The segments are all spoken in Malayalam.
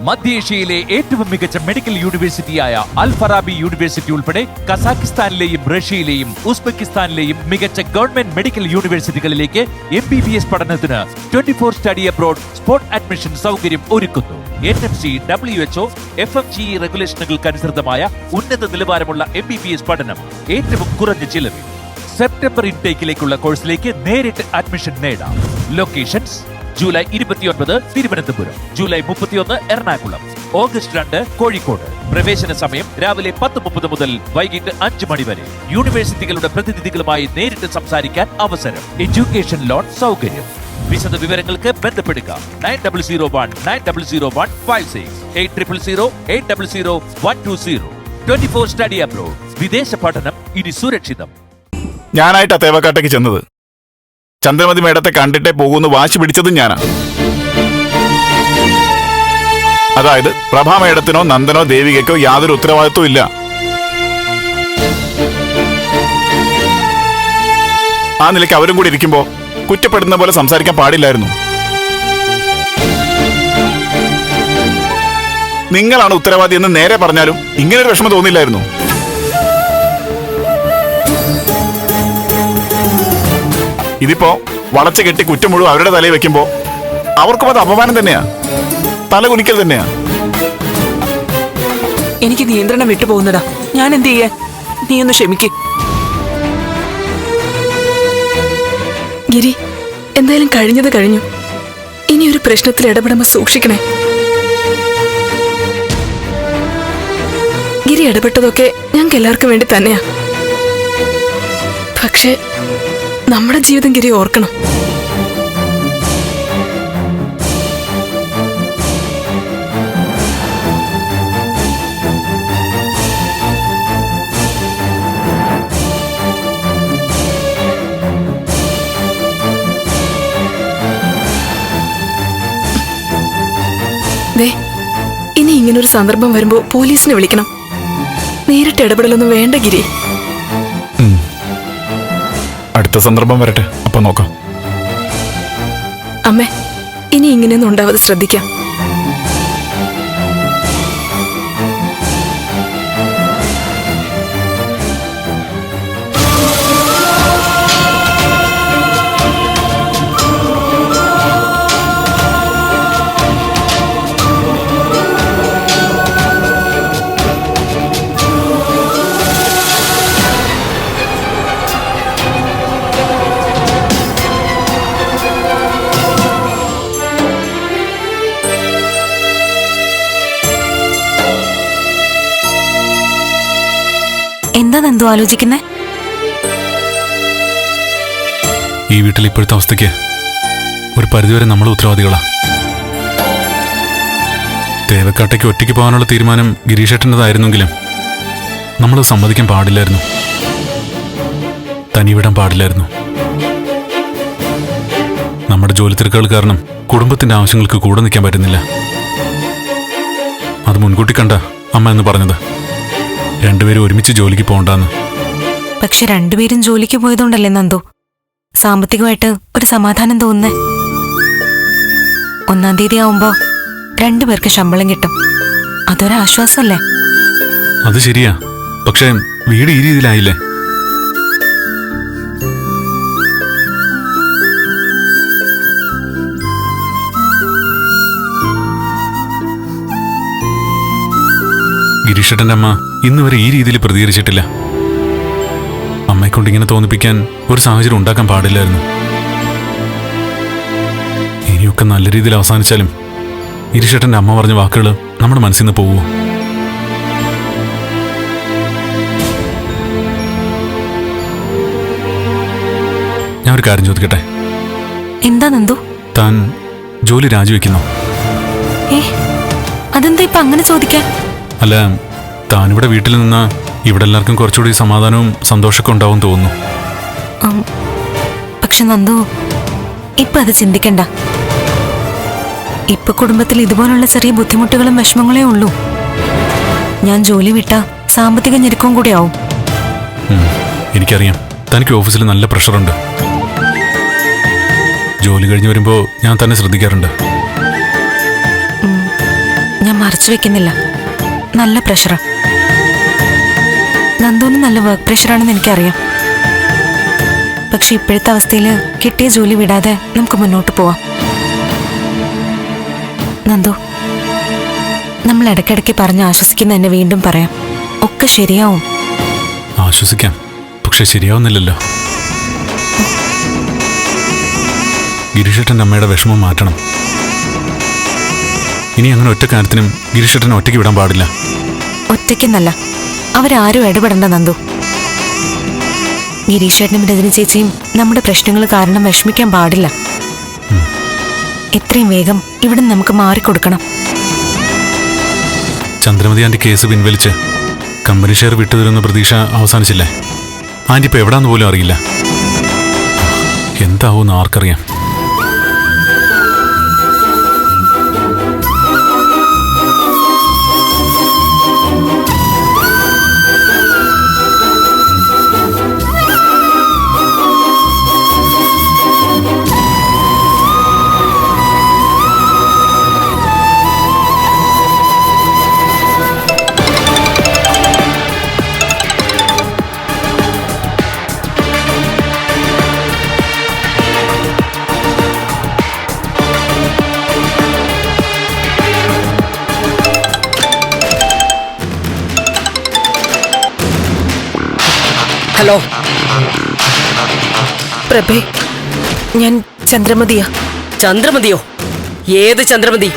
മധ്യേഷ്യയിലെ ഏറ്റവും മികച്ച മെഡിക്കൽ യൂണിവേഴ്സിറ്റിയായ അൽഫറാബി യൂണിവേഴ്സിറ്റി ഉൾപ്പെടെ കസാഖിസ്ഥാനിലെയും റഷ്യയിലെയും ഉസ്ബെക്കിസ്ഥാനിലെയും മികച്ച ഗവൺമെന്റ് മെഡിക്കൽ യൂണിവേഴ്സിറ്റികളിലേക്ക് എം ബി ബി എസ് പഠനത്തിന് twenty four study abroad spot admission സൗകര്യം ഒരുക്കുന്നു. N M C W H O F M G റെഗുലേഷനുകൾക്കനുസൃതമായ ഉന്നത നിലവാരമുള്ള എം ബി ബി എസ് പഠനം ഏറ്റവും കുറഞ്ഞ ചിലവിൽ. സെപ്റ്റംബർ ഇൻടേക്കിലേക്കുള്ള കോഴ്സിലേക്ക് നേരിട്ട് അഡ്മിഷൻ നേടാം. ലൊക്കേഷൻസ് ജൂലൈ ഇരുപത്തിയൊൻപത് തിരുവനന്തപുരം. ജൂലൈ മുപ്പത്തിയൊന്ന് എറണാകുളം. ഓഗസ്റ്റ് രണ്ട് കോഴിക്കോട്. പ്രവേശന സമയം രാവിലെ പത്ത് മുപ്പത് മുതൽ വൈകിട്ട് അഞ്ച് മണി വരെ. യൂണിവേഴ്സിറ്റികളുടെ പ്രതിനിധികളുമായി നേരിട്ട് സംസാരിക്കാൻ അവസരം. എഡ്യൂക്കേഷൻ ലോൺ സൗകര്യം. വിശദ വിവരങ്ങൾക്ക് ബന്ധപ്പെടുക. Nine double zero one nine double zero one five six eight triple zero eight double zero one two zero. Twenty four study abroad. വിദേശ പഠനം ഇനി സുരക്ഷിതം. ഞാനായിട്ടാ തേവക്കാട്ടേക്ക് ചെന്നത്. ചന്ദ്രമതി മേഡത്തെ കണ്ടിട്ടേ പോകുന്നു. വാശി പിടിച്ചതും ഞാനാണ് അതായത് പ്രഭാ മേഡത്തിനോ നന്ദനോ ദേവികയ്ക്കോ യാതൊരു ഉത്തരവാദിത്വവും ഇല്ല. ആ നിലയ്ക്ക് അവരും കൂടി ഇരിക്കുമ്പോ കുറ്റപ്പെടുന്ന പോലെ സംസാരിക്കാൻ പാടില്ലായിരുന്നു. നിങ്ങളാണ് ഉത്തരവാദി എന്ന് നേരെ പറഞ്ഞാലും ഇങ്ങനൊരു വിഷമം തോന്നില്ലായിരുന്നു. ഇതിപ്പോ വളച്ചു കെട്ടി കുറ്റം മുഴുവൻ അവരുടെ തലയിൽ വെക്കുമ്പോ അവർക്കും അത് അപമാനം തന്നെയാ. തല കുനിക്കൽ തന്നെയാ. എനിക്ക് നിയന്ത്രണം വിട്ടുപോകുന്നടാ ഞാൻ എന്ത് ചെയ്യാൻ? നീ ഒന്ന് ക്ഷമിക്ക്. ഗിരി എന്തായാലും കഴിഞ്ഞത് കഴിഞ്ഞു. ഇനി ഒരു പ്രശ്നത്തിൽ ഇടപെടുമ്പോൾ സൂക്ഷിക്കണേ. ഗിരി ഇടപെട്ടതൊക്കെ ഞങ്ങൾക്ക് എല്ലാവർക്കും വേണ്ടി തന്നെയാ. പക്ഷേ നമ്മുടെ ജീവിതം ഗിരി ഓർക്കണം. ദേ ഇനി ഇങ്ങനൊരു സന്ദർഭം വരുമ്പോൾ പോലീസിനെ വിളിക്കണം. നേരിട്ട് ഇടപെടലൊന്നും വേണ്ട ഗിരി. അടുത്ത സന്ദർഭം വരട്ടെ. അപ്പൊ നോക്കാം. അമ്മേ ഇനി ഇങ്ങനെയൊന്നും ഉണ്ടാവാതെ ശ്രദ്ധിക്കാം. എന്താ നന്ദു ആലോചിക്കുന്നേ? ഈ വീട്ടിൽ ഇപ്പോഴത്തെ അവസ്ഥയ്ക്ക് ഒരു പരിധിവരെ നമ്മൾ ഉത്തരവാദികളാ. തേവക്കാട്ടേക്ക് ഒറ്റയ്ക്ക് പോകാനുള്ള തീരുമാനം ഗിരീഷേട്ടന്റെതായിരുന്നെങ്കിലും നമ്മൾ സമ്മതിക്കാൻ പാടില്ലായിരുന്നു. തനിവിടാൻ പാടില്ലായിരുന്നു. നമ്മുടെ ജോലി തിരക്കുകൾ കാരണം കുടുംബത്തിന്റെ ആവശ്യങ്ങൾക്ക് കൂടെ നിൽക്കാൻ പറ്റുന്നില്ല. അത് മുൻകൂട്ടി കണ്ട അമ്മ എന്ന് പറഞ്ഞത്. രണ്ടുപേരും ഒരുമിച്ച് ജോലിക്ക് പോകണ്ടെന്ന്. പക്ഷെ രണ്ടുപേരും ജോലിക്ക് പോയതുകൊണ്ടല്ലേ നന്ദു? സാമ്പത്തികമായിട്ട് ഒരു സമാധാനം തോന്നുന്നേ. ഒന്നാം തീയതി ആവുമ്പോ രണ്ടുപേർക്ക് ശമ്പളം കിട്ടും. അതൊരാശ്വാസമല്ലേ അത് ശരിയാ. പക്ഷേ വീട് ഈ രീതിയിലായില്ലേ? ഗിരീഷേട്ടന്റെ അമ്മ ഇന്ന് വരെ ഈ രീതിയിൽ പ്രതികരിച്ചിട്ടില്ല. അമ്മയെക്കൊണ്ട് ഇങ്ങനെ തോന്നിപ്പിക്കാൻ ഒരു സാഹചര്യം ഉണ്ടാക്കാൻ പാടില്ലായിരുന്നു. ഇനിയൊക്കെ നല്ല രീതിയിൽ അവസാനിച്ചാലും ഗിരീഷേട്ടന്റെ അമ്മ പറഞ്ഞ വാക്കുകൾ നമ്മുടെ മനസ്സിൽ നിന്ന് പോവുമോ ഞാൻ ഒരു കാര്യം ചോദിക്കട്ടെ? എന്താ നന്ദു? താൻ ജോലി രാജിവെക്കുന്നു? ഏ അതെന്താ ഇപ്പൊ അങ്ങനെ ചോദിക്കാൻ? അല്ല താനിവിടെ വീട്ടിൽ നിന്ന് ഇവിടെ എല്ലാവർക്കും കുറച്ചുകൂടി സമാധാനവും സന്തോഷമൊക്കെ ഉണ്ടാവും തോന്നുന്നു. പക്ഷെ നന്ദു ഇപ്പൊ അത് ചിന്തിക്കണ്ട. ഇപ്പൊ കുടുംബത്തിൽ ഇതുപോലുള്ള ചെറിയ ബുദ്ധിമുട്ടുകളും വിഷമങ്ങളേ ഉള്ളൂ. ഞാൻ ജോലി വിട്ട സാമ്പത്തിക ഞെരുക്കവും കൂടെ ആവും. എനിക്കറിയാം. തനിക്ക് ഓഫീസിൽ നല്ല പ്രഷറുണ്ട്. ജോലി കഴിഞ്ഞ് വരുമ്പോൾ ഞാൻ തന്നെ ശ്രദ്ധിക്കാറുണ്ട്. ഞാൻ മറച്ചു വെക്കുന്നില്ല. നല്ല പ്രഷറാ. നന്ദുവിന് നല്ല വർക്ക് പ്രഷറാണെന്ന് എനിക്കറിയാം. പക്ഷെ ഇപ്പോഴത്തെ അവസ്ഥയിൽ കിട്ടിയ ജോലി വിടാതെ നമുക്ക് മുന്നോട്ട് പോവാം. നന്ദു നമ്മൾ ഇടയ്ക്കിടയ്ക്ക് പറഞ്ഞ് ആശ്വസിക്കുന്ന എന്നെ വീണ്ടും പറയാം. ഒക്കെ ശരിയാവും. ആശ്വസിക്കാം. പക്ഷെ ശരിയാവുന്നില്ലല്ലോ. ഗിരീഷേട്ടന്റെ അമ്മയുടെ വിഷമം മാറ്റണം. ഇനി അങ്ങനെ ഒറ്റ കാര്യത്തിനും ഗിരീഷേട്ടനെ ഒറ്റയ്ക്ക് വിടാൻ പാടില്ല. ഒറ്റയ്ക്കെന്നല്ല അവരാരും ഇടപെടണ്ട നന്ദു. ഗിരീഷേട്ടനും രജനി ചേച്ചിയും നമ്മുടെ പ്രശ്നങ്ങൾ കാരണം വിഷമിക്കാൻ പാടില്ല. എത്രയും വേഗം ഇവിടെ നിന്ന് നമുക്ക് മാറിക്കൊടുക്കണം. ചന്ദ്രമതി ആന്റി കേസ് പിൻവലിച്ച് കമ്പനി ഷെയർ വിട്ടുതരുന്ന പ്രതീക്ഷ അവസാനിച്ചില്ലേ? ആന്റി ഇപ്പൊ എവിടാന്ന് പോലും അറിയില്ല. എന്താവൂന്ന് ആർക്കറിയാം. ഹലോ പ്രഭേ ഞാൻ ചന്ദ്രമതിയാ. ചന്ദ്രമതിയോ? ഏത് ചന്ദ്രമതി?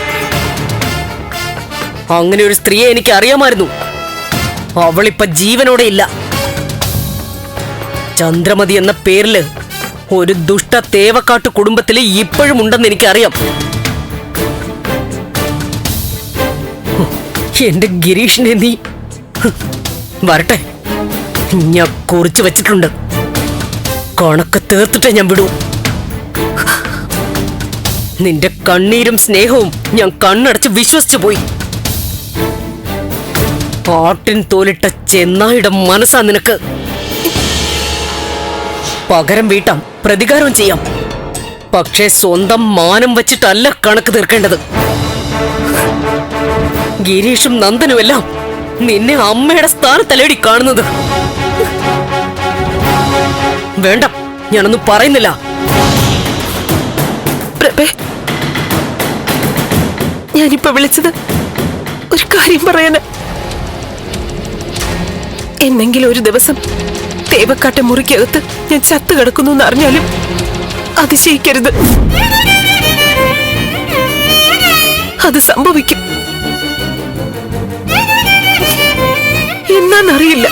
അങ്ങനെ ഒരു സ്ത്രീയെ എനിക്ക് അറിയാമായിരുന്നു അവളിപ്പ ജീവനോടെ ഇല്ല. ചന്ദ്രമതി എന്ന പേരിൽ ഒരു ദുഷ്ട തേവക്കാട്ട് കുടുംബത്തിൽ ഇപ്പോഴും ഉണ്ടെന്ന് എനിക്കറിയാം. എന്റെ ഗിരീഷിനെ നീ വരട്ടെ. ഞാൻ കുറിച്ചു വെച്ചിട്ടുണ്ട്. കണക്ക് തീർത്തിട്ടേ ഞാൻ വിടൂ. നിന്റെ കണ്ണീരും സ്നേഹവും ഞാൻ കണ്ണടച്ച് വിശ്വസിച്ചു പോയി. പാട്ടിൻ തോലിട്ട ചെന്നായുടെ മനസ്സാ നിനക്ക്. പകരം വീട്ടാം പ്രതികാരം ചെയ്യാം. പക്ഷേ സ്വന്തം മാനം വച്ചിട്ടല്ല കണക്ക് തീർക്കേണ്ടത്. ഗിരീഷും നന്ദനുമെല്ലാം നിന്നെ അമ്മയുടെ സ്ഥാനത്തല്ലേടി കാണുന്നത്? വേണ്ട ഞാനൊന്നും പറയുന്നില്ല. ഞാനിപ്പോ വിളിച്ചത് ഒരു കാര്യം പറയാന്. എന്നെങ്കിലും ഒരു ദിവസം തേവക്കാട്ടെ മുറിക്കകത്ത് ഞാൻ ചത്തു കിടക്കുന്നു എന്ന് അറിഞ്ഞാലും അതിശയിക്കരുത്. അത് സംഭവിക്കും. എന്നാന്നറിയില്ല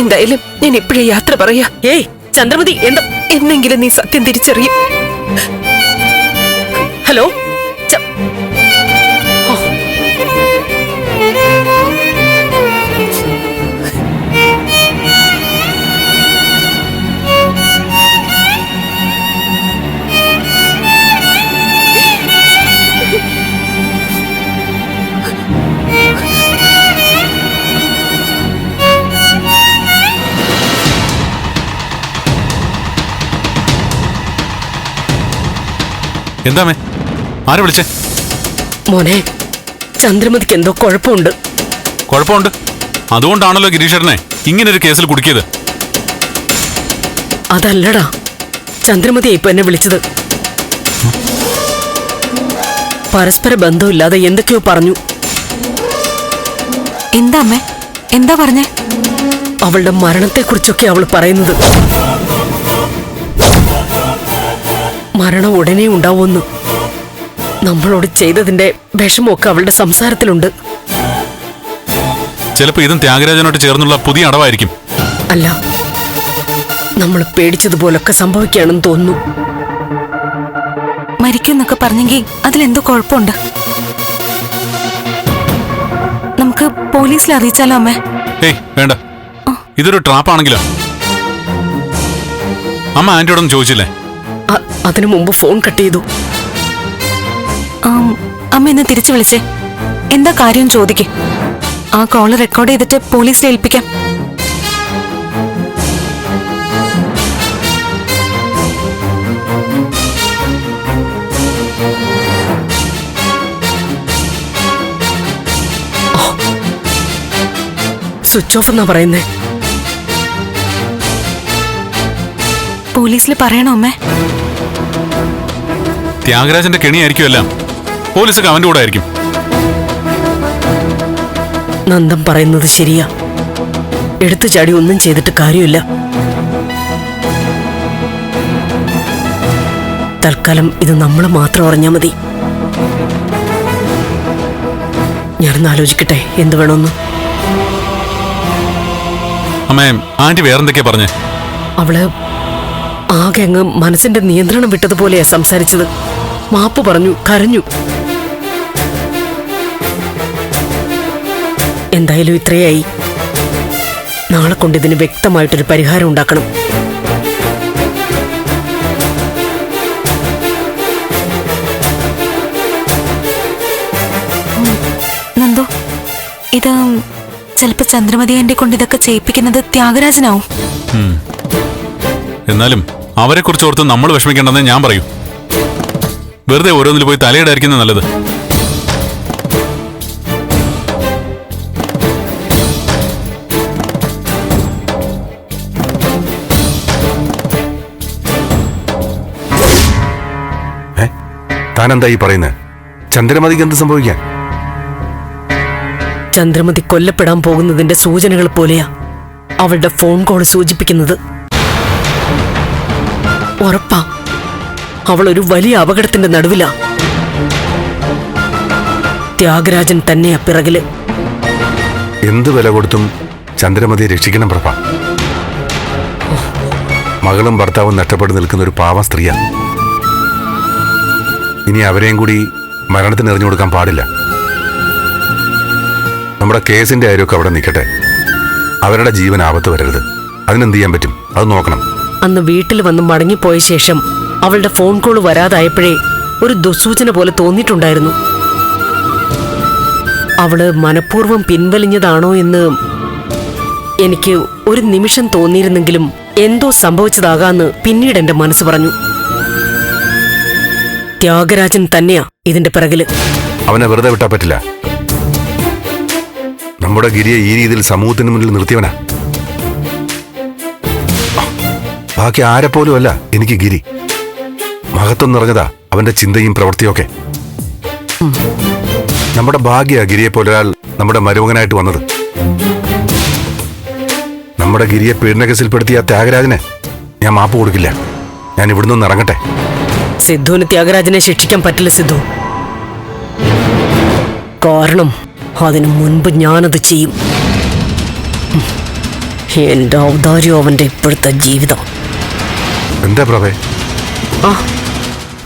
എന്തായാലും ഞാൻ എപ്പോഴേ യാത്ര പറയാ. ഏയ് ചന്ദ്രമതി എന്താ? എന്നെങ്കിലും നീ സത്യം തിരിച്ചറിയും. ഹലോ? എന്താമേ? ആരെ വിളിച്ചേ? മോനെ ചന്ദ്രമതിക്ക് എന്തോ കുഴപ്പമുണ്ട്. കുഴപ്പമുണ്ട്? അതുകൊണ്ടാണല്ലോ ഗിരീഷേട്ടനെ ഇങ്ങനെ ഒരു കേസിൽ കുടുക്കിയത്. അതല്ലടാ ചന്ദ്രമതി ഇപ്പൊ എന്നെ വിളിച്ചത്. പരസ്പര ബന്ധമില്ലാതെ എന്തൊക്കെയോ പറഞ്ഞു. എന്താ അമ്മേ? എന്താ പറഞ്ഞേ? അവളുടെ മരണത്തെക്കുറിച്ചൊക്കെ അവൾ പറയുന്നത്. മരണം ഉടനെ ഉണ്ടാവുമെന്ന്. നമ്മളോട് ചെയ്തതിന്റെ വിഷമമൊക്കെ അവളുടെ സംസാരത്തിലുണ്ട്. ചിലപ്പോൾ ഇതും ത്യാഗരാജനോട് ചേർന്നുള്ള പുതിയ അടവായിരിക്കും. അല്ല നമ്മൾ പേടിച്ചതുപോലൊക്കെ സംഭവിക്കുകയാണെന്ന് തോന്നുന്നു. മരിക്കുന്നൊക്കെ പറഞ്ഞെങ്കിൽ അതിലെന്തോ കുഴപ്പമുണ്ട്. നമുക്ക് പോലീസിൽ അറിയിച്ചാലോ അമ്മേ? ഏയ് വേണ്ട. ഇതൊരു ട്രാപ്പാണെങ്കിലോ? അമ്മ ആന്റിയോടൊന്നും ചോദിച്ചില്ലേ? അതിനു മുമ്പ് ഫോൺ കട്ട് ചെയ്തു. അമ്മ എന്നെ തിരിച്ചു വിളിച്ചേ. എന്താ കാര്യം ചോദിക്കേ. ആ കോൾ റെക്കോർഡ് ചെയ്തിട്ട് പോലീസ് ഏൽപ്പിക്കാം. സ്വിച്ച് ഓഫ് എന്നാ പറയുന്നേ? പോലീസിൽ പറയണോ അമ്മേ? ത്യാഗരാജന്റെ കെണിയായിരിക്കും എല്ലാം പോലീസൊക്കെ അവന്റെ കൂടെ ആയിരിക്കും. നന്ദം പറയുന്നത് ശരിയാ. എടുത്തു ചാടി ഒന്നും ചെയ്തിട്ട് കാര്യമില്ല. തൽക്കാലം ഇത് നമ്മൾ മാത്രം അറിഞ്ഞാൽ മതി. ഞാനൊന്ന് ആലോചിക്കട്ടെ എന്ത് വേണമെന്ന് അമ്മേ ആന്റി വേറെന്തൊക്കെയാ പറഞ്ഞേ? അവൾ ആകെ അങ്ങ് മനസ്സിന്റെ നിയന്ത്രണം വിട്ടതുപോലെയാ സംസാരിച്ചത്. മാപ്പ് പറഞ്ഞു കരഞ്ഞു. എന്തായാലും ഇത്രയായി. നാളെ കൊണ്ട് ഇതിന് വ്യക്തമായിട്ടൊരു പരിഹാരം ഉണ്ടാക്കണം. നന്ദു. ഇത് ചിലപ്പോ ചന്ദ്രമതി എന്റെ കൊണ്ട് ഇതൊക്കെ ചെയ്യിപ്പിക്കുന്നത് ത്യാഗരാജനാവും. എന്നാലും അവരെ കുറിച്ച് ഓർത്ത് നമ്മൾ വിഷമിക്കേണ്ടെന്ന് ഞാൻ പറയൂ. വെറുതെ ഓരോന്നിൽ പോയി തലയിടായിരിക്കുന്നത് നല്ലത്. താനെന്താ ഈ പറയുന്നത് ചന്ദ്രമതിക്ക് എന്ത് സംഭവിക്കാൻ? ചന്ദ്രമതി കൊല്ലപ്പെടാൻ പോകുന്നതിന്റെ സൂചനകൾ പോലെയാ അവളുടെ ഫോൺ കോൾ സൂചിപ്പിക്കുന്നത്. ഉറപ്പാ. അവൾ ഒരു വലിയ അപകടത്തിന്റെ നടുവിലാ. ത്യാഗരാജൻ തന്നെ പിറകിൽ. എന്ത് വില കൊടുത്തും ചന്ദ്രമതിയെ രക്ഷിക്കണം പ്രഭ. മകളും ഭർത്താവും നഷ്ടപ്പെട്ടു നിൽക്കുന്ന ഒരു പാവ സ്ത്രീയാ. ഇനി അവരെയും കൂടി മരണത്തിന് എറിഞ്ഞു കൊടുക്കാൻ പാടില്ല. നമ്മുടെ കേസിന്റെ കാര്യമൊക്കെ അവിടെ നിൽക്കട്ടെ. അവരുടെ ജീവൻ ആപത്ത് വരരുത്. അതിനെന്ത് ചെയ്യാൻ പറ്റും? അത് നോക്കണം. അന്ന് വീട്ടിൽ വന്ന് മടങ്ങിപ്പോയ ശേഷം അവളുടെ ഫോൺ കോൾ വരാതായപ്പോഴേ ഒരു ദുസൂചന പോലെ തോന്നിയിട്ടുണ്ടായിരുന്നു. അവൾ മനഃപൂർവം പിൻവലിഞ്ഞതാണോ എന്ന് എനിക്ക് ഒരു നിമിഷം തോന്നിയിരുന്നെങ്കിലും എന്തോ സംഭവിച്ചതാകാന്ന് പിന്നീട് എന്റെ മനസ്സ് പറഞ്ഞു. ത്യാഗരാജൻ തന്നെയാ ഇതിന്റെ പിറകിൽ. അവനെ വെറുതെ വിട്ടാ പറ്റില്ല. നമ്മുടെ ഗിരിയെ ഈ രീതിയിൽ സമൂഹത്തിന് മുന്നിൽ നിർത്തിയവനാ. ബാക്കി ആരെപ്പോലും അല്ല എനിക്ക് ഗിരി. മഹത്വം നിറഞ്ഞതാ അവന്റെ ചിന്തയും പ്രവൃത്തിയൊക്കെ നമ്മുടെ ഭാഗ്യ ഗിരിയെ പോലൊരാൾ നമ്മുടെ മരുമകനായിട്ട് വന്നത്. നമ്മുടെ ഗിരിയെ പീഡനകേസിൽപ്പെടുത്തിയ ത്യാഗരാജന് ഞാൻ മാപ്പ് കൊടുക്കില്ല. ഞാൻ ഇവിടുന്ന് ഇറങ്ങട്ടെ. സിദ്ധുവിന് ത്യാഗരാജനെ ശിക്ഷിക്കാൻ പറ്റില്ല സിദ്ധു. കാരണം അതിനു മുൻപ് ഞാനത് ചെയ്യും. എന്റെ ഔദാര്യം അവന്റെ ഇപ്പോഴത്തെ ജീവിതം. എന്താ പ്രഭേ? ആ.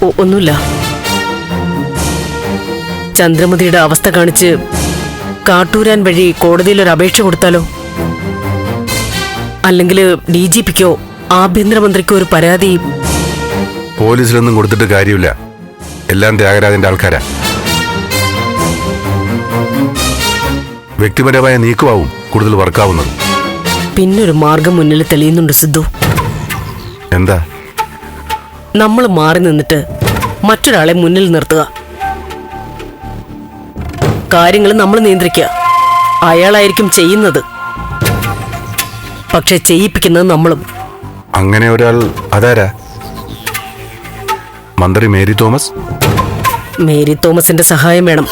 ഒന്നുമില്ല. ചന്ദ്രമതിയുടെ അവസ്ഥ കാണിച്ച് കാട്ടൂരാൻ വഴി കോടതിയിൽ ഒരു അപേക്ഷ കൊടുത്താലോ? അല്ലെങ്കിൽ ഡി ജി പിക്കോ ആഭ്യന്തരമന്ത്രിക്കോ ഒരു പരാതി? പോലീസിലൊന്നും കൊടുത്തിട്ട് കാര്യമില്ല. എല്ലാം ത്യാഗരാജന്റെ ആൾക്കാരാ. വ്യക്തിപരമായ നീക്കമാവും കൂടുതൽ വർക്കാവുന്നത്. പിന്നൊരു മാർഗം മുന്നിൽ തെളിയുന്നുണ്ട് സിദ്ധു. എന്താ? നമ്മൾ മാറി നിന്നിട്ട് മറ്റൊരാളെ മുന്നിൽ നിർത്തുക. കാര്യങ്ങൾ നമ്മൾ നിയന്ത്രിക്കുക. അയാളായിരിക്കും ചെയ്യുന്നത്. പക്ഷെ ചെയ്യിപ്പിക്കുന്നത് നമ്മളും. അങ്ങനെ ഒരാൾ അതാരാ? മന്ത്രി മേരി തോമസ്? മേരി തോമസിന്റെ സഹായം വേണം.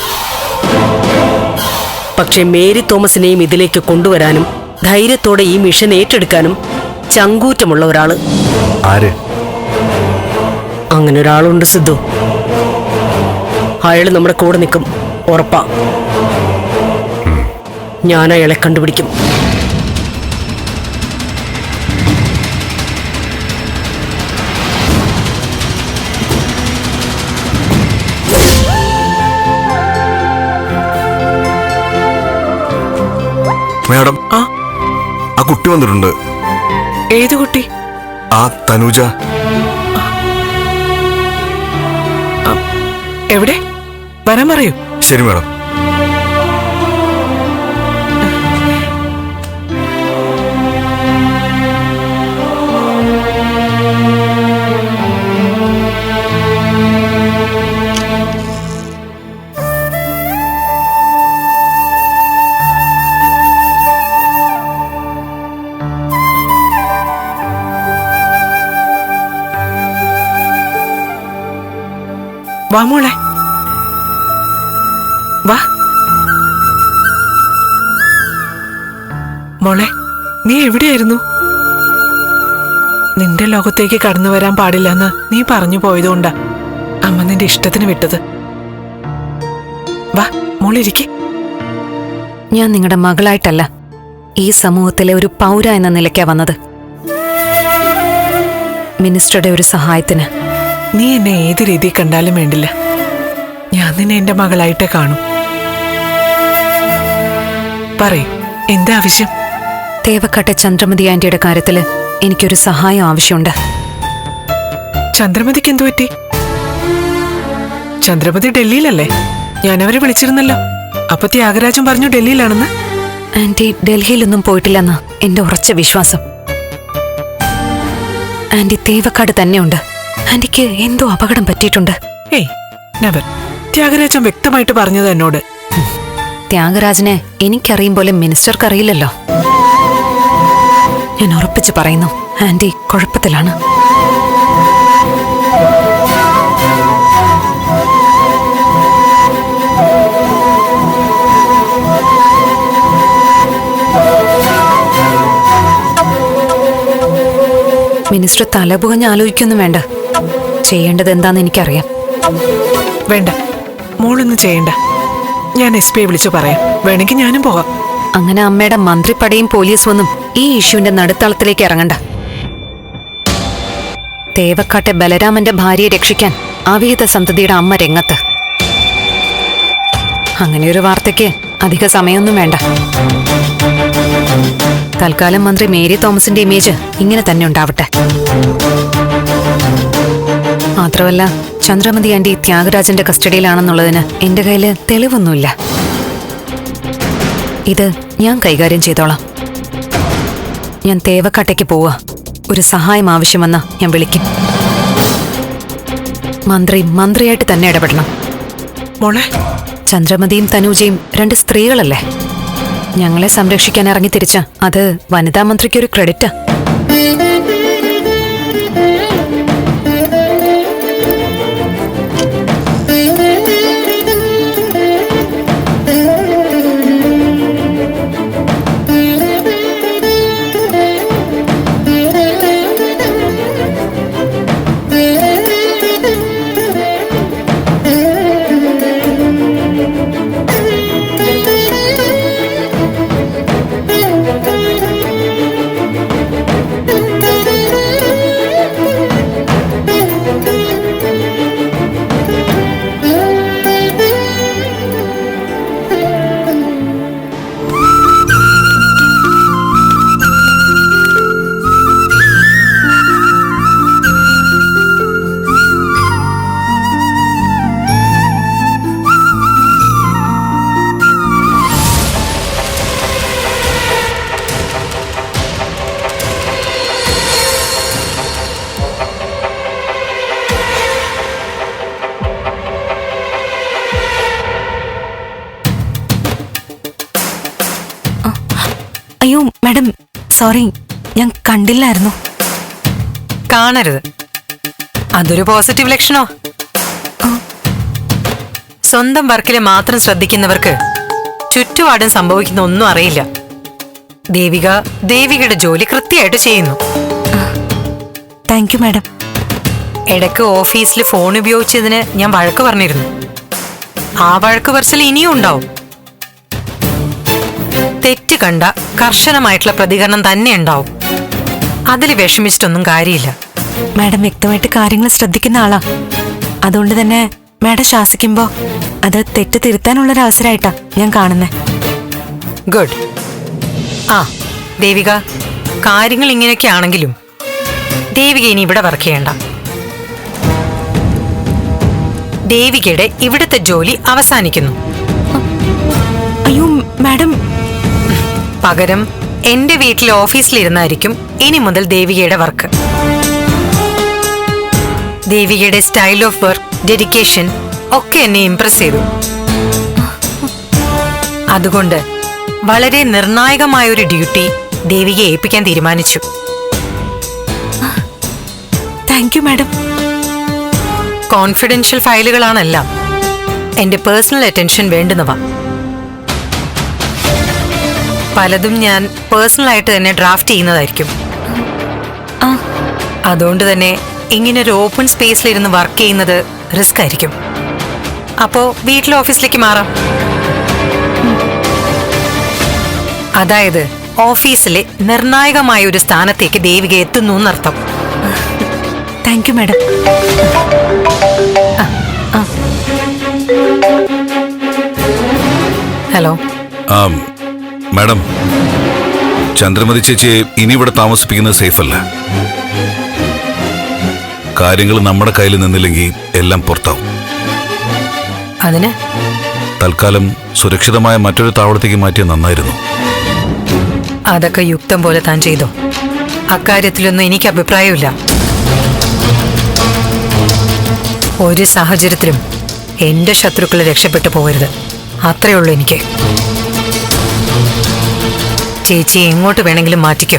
പക്ഷെ മേരി തോമസിനെയും ഇതിലേക്ക് കൊണ്ടുവരാനും ധൈര്യത്തോടെ ഈ മിഷൻ ഏറ്റെടുക്കാനും ചങ്കൂറ്റമുള്ള ഒരാൾ. ആര്? അങ്ങനെ ഒരാളുണ്ട് സിദ്ധു. അയാൾ നമ്മുടെ കൂടെ നിൽക്കും. ഉറപ്പാ. ഞാൻ അയാളെ കണ്ടുപിടിക്കും. മേഡം ആ. ആ കുട്ടി വന്നിട്ടുണ്ട്. ഏത് കുട്ടി? ആ തനുജ. എവിടെ? വരാൻ പറയൂ. ശരി മേഡം. വാ മോളെ. വാ. മോളെ നീ എവിടെയായിരുന്നു? നിന്റെ ലോകത്തേക്ക് കടന്നു വരാൻ പാടില്ലെന്ന് നീ പറഞ്ഞു പോയതുകൊണ്ടാ അമ്മ നിന്റെ ഇഷ്ടത്തിന് വിട്ടത്. വാ മോളിരിക്കെ ഞാൻ നിങ്ങളുടെ മകളായിട്ടല്ല ഈ സമൂഹത്തിലെ ഒരു പൗര എന്ന നിലയ്ക്കാ വന്നത്. മിനിസ്റ്ററുടെ ഒരു സഹായത്തിന്. നീ എന്നെ ഏത് രീതിയിൽ കണ്ടാലും വേണ്ടില്ല. ഞാൻ നിന്നെ എന്റെ മകളായിട്ടേ കാണും. പറയൂ എന്താ ആവശ്യം? തേവക്കാട്ടെ ചന്ദ്രമതി ആന്റിയുടെ കാര്യത്തിൽ എനിക്കൊരു സഹായം ആവശ്യമുണ്ട്. ചന്ദ്രമതിക്ക് എന്തു പറ്റി? ചന്ദ്രമതി ഡൽഹിയിലല്ലേ? ഞാൻ അവരെ വിളിച്ചിരുന്നല്ലോ. അപ്പൊ ത്യാഗരാജൻ പറഞ്ഞു ഡൽഹിയിലാണെന്ന്? ആന്റി ഡൽഹിയിലൊന്നും പോയിട്ടില്ലെന്ന എന്റെ ഉറച്ച വിശ്വാസം. ആന്റി തേവക്കാട് തന്നെയുണ്ട്. ആന്റിക്ക് എന്തോ അപകടം പറ്റിയിട്ടുണ്ട്. ഏയ് നവർ ത്യാഗരാജൻ വ്യക്തമായിട്ട് പറഞ്ഞത് എന്നോട്. ത്യാഗരാജനെ എനിക്കറിയും പോലെ മിനിസ്റ്റർക്ക് അറിയില്ലല്ലോ ഞാൻ ഉറപ്പിച്ച് പറയുന്നു ആന്റി കുഴപ്പത്തിലാണ്. മിനിസ്റ്റർ തലപുകഞ്ഞ് ആലോചിക്കൊന്നും വേണ്ട. ചെയ്യേണ്ടത് എന്താന്ന് എനിക്കറിയാം. വേണ്ട. മോളൊന്നും ചെയ്യണ്ട. ഞാൻ എസ് പിയെ വിളിച്ചു പറയാം. വേണമെങ്കിൽ ഞാനും പോകാം. അങ്ങനെ അമ്മയുടെ മന്ത്രിപ്പടയും പോലീസും ഒന്നും ഈ ഇഷ്യൂവിന്റെ നടുത്തളത്തിലേക്ക് ഇറങ്ങണ്ട. തേവക്കാട്ടെ ബലരാമന്റെ ഭാര്യയെ രക്ഷിക്കാൻ അവിഹിത സന്തതിയുടെ അമ്മ രംഗത്ത്. അങ്ങനെയൊരു വാർത്തയ്ക്ക് അധിക സമയമൊന്നും വേണ്ട. തൽക്കാലം മന്ത്രി മേരി തോമസിന്റെ ഇമേജ് ഇങ്ങനെ തന്നെ ഉണ്ടാവട്ടെ. മാത്രമല്ല ചന്ദ്രമതി ആന്റി ത്യാഗരാജന്റെ കസ്റ്റഡിയിലാണെന്നുള്ളതിന് എന്റെ കയ്യിൽ തെളിവൊന്നുമില്ല. ഇത് ഞാൻ കൈകാര്യം ചെയ്തോളാം. ഞാൻ തേവക്കാട്ടേക്ക് പോവുക. ഒരു സഹായം ആവശ്യമെന്ന ഞാൻ വിളിക്കും. മന്ത്രി മന്ത്രിയായിട്ട് തന്നെ ഇടപെടണം. മോളെ? ചന്ദ്രമതിയും തനൂജയും രണ്ട് സ്ത്രീകളല്ലേ? ഞങ്ങളെ സംരക്ഷിക്കാൻ ഇറങ്ങി തിരിച്ച. അത് വനിതാ മന്ത്രിക്ക് ഒരു ക്രെഡിറ്റാ. അയ്യോ മാഡം സോറി ഞാൻ കണ്ടില്ലായിരുന്നു. കാണരുത്. അതൊരു പോസിറ്റീവ് ലക്ഷണോ? സ്വന്തം വർക്കിൽ മാത്രം ശ്രദ്ധിക്കുന്നവർക്ക് ചുറ്റുപാടും സംഭവിക്കുന്ന ഒന്നും അറിയില്ല. ദേവിക ദേവികയുടെ ജോലി കൃത്യമായിട്ട് ചെയ്യുന്നു. Thank you madam. ഇടയ്ക്ക് ഓഫീസിൽ ഫോൺ ഉപയോഗിച്ചതിന് ഞാൻ വഴക്ക് പറഞ്ഞിരുന്നു. ആ വഴക്ക് പറച്ചിൽ ഇനിയും ഉണ്ടാവും. തെറ്റ് കണ്ട കർശനമായിട്ടുള്ള പ്രതികരണം തന്നെ ഉണ്ടാവും. അതിൽ വിഷമിച്ചിട്ടൊന്നും കാര്യമില്ല. മാഡം വ്യക്തമായിട്ട് കാര്യങ്ങൾ ശ്രദ്ധിക്കുന്ന ആളാ. അതുകൊണ്ട് തന്നെ മാഡം ശാസിക്കുമ്പോ അത് തെറ്റ് തിരുത്താനുള്ള ഒരു അവസരമായിട്ടാ ഞാൻ കാണുന്നേ. ഗുഡ്. ആ ദേവിക കാര്യങ്ങൾ ഇങ്ങനെയൊക്കെ ആണെങ്കിലും ദേവിക ഇനി ഇവിടെ വർക്ക് ചെയ്യണ്ട. ദേവികയുടെ ഇവിടുത്തെ ജോലി അവസാനിക്കുന്നു. അയ്യോ മാഡം പകരം എന്റെ വീട്ടിലെ ഓഫീസിലിരുന്നായിരിക്കും ഇനി മുതൽ ദേവികയുടെ വർക്ക്. ദേവികയുടെ സ്റ്റൈൽ ഓഫ് വർക്ക് ഡെഡിക്കേഷൻ ഒക്കെ എന്നെ ഇംപ്രസ് ചെയ്തു. അതുകൊണ്ട് വളരെ നിർണായകമായ ഒരു ഡ്യൂട്ടി ദേവികയെ ഏൽപ്പിക്കാൻ തീരുമാനിച്ചു. താങ്ക് യു മാഡം കോൺഫിഡൻഷ്യൽ ഫയലുകളാണെല്ലാം എന്റെ പേഴ്സണൽ അറ്റൻഷൻ വേണ്ടുന്നവ. പലതും ഞാൻ പേഴ്സണലായിട്ട് തന്നെ ഡ്രാഫ്റ്റ് ചെയ്യുന്നതായിരിക്കും. അതുകൊണ്ട് തന്നെ ഇങ്ങനെ ഒരു ഓപ്പൺ സ്പേസിലിരുന്ന് വർക്ക് ചെയ്യുന്നത് റിസ്ക് ആയിരിക്കും അപ്പോ വീട്ടിലെ ഓഫീസിലേക്ക് മാറാം. അതായത് ഓഫീസിലെ നിർണായകമായ ഒരു സ്ഥാനത്തേക്ക് ദേവിക എത്തുന്നു എന്നർത്ഥം. Thank you madam hello. Madam Chandramathi ചേച്ചിയെ ഇനി ഇവിടെ താമസിപ്പിക്കുന്നത് സേഫ് അല്ല കാര്യങ്ങൾ നമ്മുടെ കയ്യിൽ നിന്നില്ലെങ്കിൽ എല്ലാം പുറത്താവും. അതിന്? തൽക്കാലം സുരക്ഷിതമായ മറ്റൊരു താവളത്തേക്ക് മാറ്റിയ നന്നായിരുന്നു. അതൊക്കെ യുക്തം പോലെ താൻ ചെയ്തു? അക്കാര്യത്തിലൊന്നും എനിക്ക് അഭിപ്രായമില്ല. ഒരു സാഹചര്യത്തിലും എന്റെ ശത്രുക്കളെ രക്ഷപ്പെട്ടു പോകരുത്. അത്രയുള്ളൂ എനിക്ക്. ചേച്ചി എങ്ങോട്ട് വേണമെങ്കിലും മാറ്റിക്കോ.